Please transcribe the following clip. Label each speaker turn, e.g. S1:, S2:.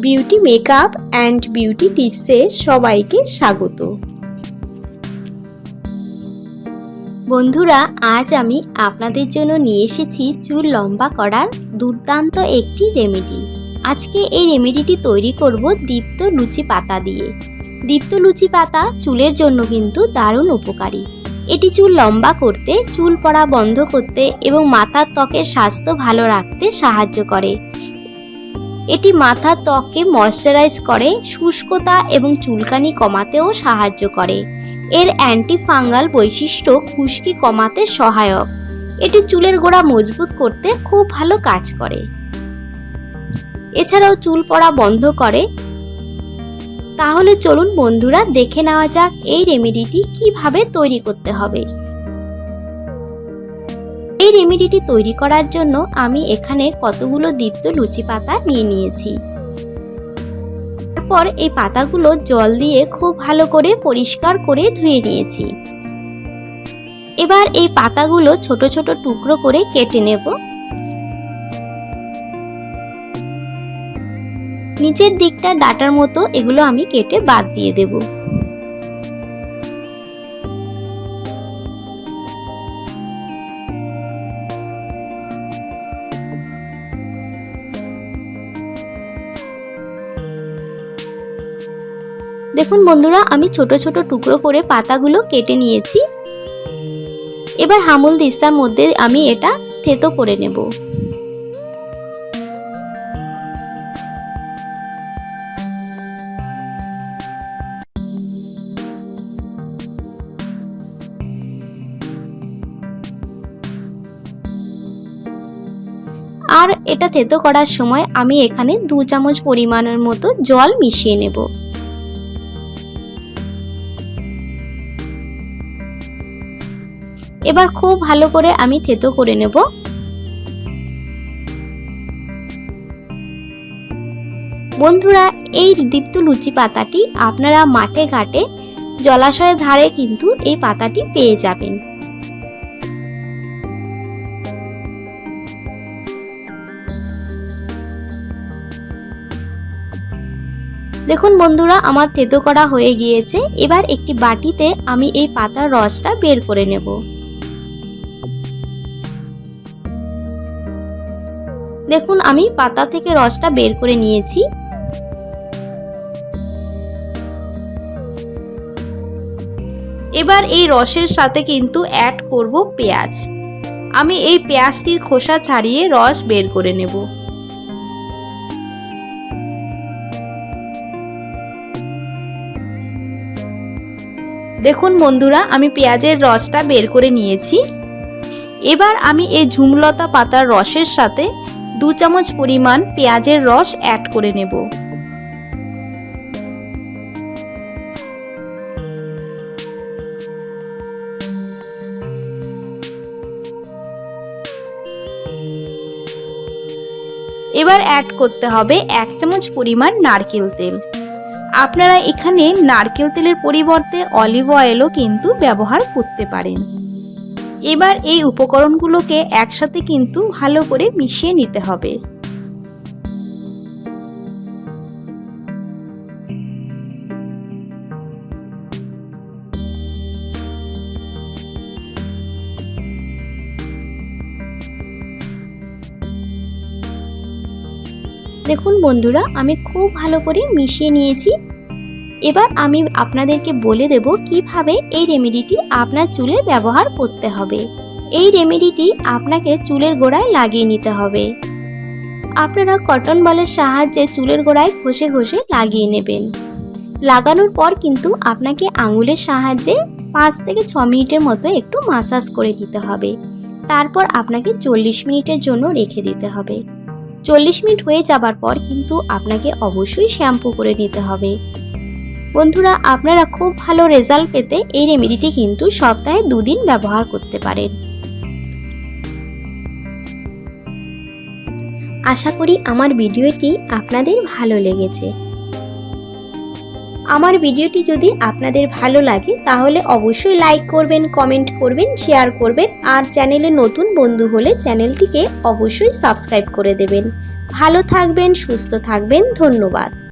S1: Beauty makeup and beauty টিপসে সবাইকে স্বাগত। বন্ধুরা, আজ আমি আপনাদের জন্য নিয়ে এসেছি চুল লম্বা করার দুর্দান্ত একটি রেমেডি। আজকে এই রেমেডিটি তৈরি করব দীপ্ত লুচি পাতা দিয়ে। দীপ্ত লুচি পাতা চুলের জন্য কিন্তু দারুণ উপকারী। এটি চুল লম্বা করতে, চুল পড়া বন্ধ করতে এবং মাথার ত্বকের স্বাস্থ্য ভালো রাখতে সাহায্য করে। এটি মাথার ত্বককে ময়শ্চারাইজ করে, শুষ্কতা এবং চুলকানি কমাতেও সাহায্য করে। এর অ্যান্টি ফাঙ্গাল বৈশিষ্ট্য খুশকি কমাতে সহায়ক। এটি চুলের গোড়া মজবুত করতে খুব ভালো কাজ করে। এছাড়াও চুল পড়া বন্ধ করে। তাহলে চলুন বন্ধুরা দেখে নেওয়া যাক এই রেমেডিটি কীভাবে তৈরি করতে হবে। এই রেমেডিটি তৈরি করার জন্য আমি এখানে কতগুলো দীপ্ত লুচি পাতা নিয়ে নিয়েছি। তারপর এই পাতাগুলো জল দিয়ে খুব ভালো করে পরিষ্কার করে ধুয়ে নিয়েছি। এবার এই পাতাগুলো ছোট ছোট টুকরো করে কেটে নেব। নিচের দিকটা ডাটার মতো এগুলো আমি কেটে বাদ দিয়ে দেব। দেখুন বন্ধুরা, আমি ছোট ছোট টুকরো করে পাতাগুলো কেটে নিয়েছি। এবার হামুল দিস্তার মধ্যে আমি এটা থেতো করে নেব। আর এটা থেতো করার সময় আমি এখানে দু চামচ পরিমাণের মতো জল মিশিয়ে নেব। এবার খুব ভালো করে আমি থেতো করে নেব। বন্ধুরা, এই দীপ্ত লুচি পাতাটি আপনারা মাঠে ঘাটে জলাশয়ের ধারে কিন্তু এই পাতাটি পেয়ে যাবেন। দেখুন বন্ধুরা, আমার থেতো করা হয়ে গিয়েছে। এবার একটি বাটিতে আমি এই পাতার রসটা বের করে নেব। দেখুন, আমি পাতা থেকে রসটা বের করে নিয়েছি। এবার এই রসের সাথে কিন্তু অ্যাড করব পেঁয়াজ। আমি এই পেঁয়াজটির খোসা ছাড়িয়ে রস বের করে নেব। দেখুন বন্ধুরা, আমি পেঁয়াজের রসটা বের করে নিয়েছি। এবার আমি এই ঝুমলতা পাতার রসের সাথে দু চামচ পরিমাণ পেঁয়াজের রস অ্যাড করে নেব। এবার অ্যাড করতে হবে এক চামচ পরিমাণ নারকেল তেল। আপনারা এখানে নারকেল তেলের পরিবর্তে অলিভ অয়েলও কিন্তু ব্যবহার করতে পারেন। এবার এই উপকরণগুলোকে একসাথে কিন্তু ভালো করে মিশিয়ে নিতে হবে। দেখুন বন্ধুরা, আমি খুব ভালো করে মিশিয়ে নিয়েছি। এবার আমি আপনাদেরকে বলে দেব কীভাবে এই রেমেডিটি আপনার চুলে ব্যবহার করতে হবে। এই রেমেডিটি আপনাকে চুলের গোড়ায় লাগিয়ে নিতে হবে। আপনারা কটন বলের সাহায্যে চুলের গোড়ায় ঘষে ঘষে লাগিয়ে নেবেন। লাগানোর পর কিন্তু আপনাকে আঙুলের সাহায্যে পাঁচ থেকে ছ মিনিটের মতো একটু মাসাজ করে দিতে হবে। তারপর আপনাকে চল্লিশ মিনিটের জন্য রেখে দিতে হবে। চল্লিশ মিনিট হয়ে যাবার পর কিন্তু আপনাকে অবশ্যই শ্যাম্পু করে নিতে হবে। বন্ধুরা, আপনারা খুব ভালো রেজাল্ট পেতে এই রেমেডিটি কিন্তু সপ্তাহে দুদিন ব্যবহার করতে পারেন। আশা করি আমার ভিডিওটি আপনাদের ভালো লেগেছে। আমার ভিডিওটি যদি আপনাদের ভালো লাগে, তাহলে অবশ্যই লাইক করবেন, কমেন্ট করবেন, শেয়ার করবেন, আর চ্যানেলে নতুন বন্ধু হলে চ্যানেলটিকে অবশ্যই সাবস্ক্রাইব করে দেবেন। ভালো থাকবেন, সুস্থ থাকবেন, ধন্যবাদ।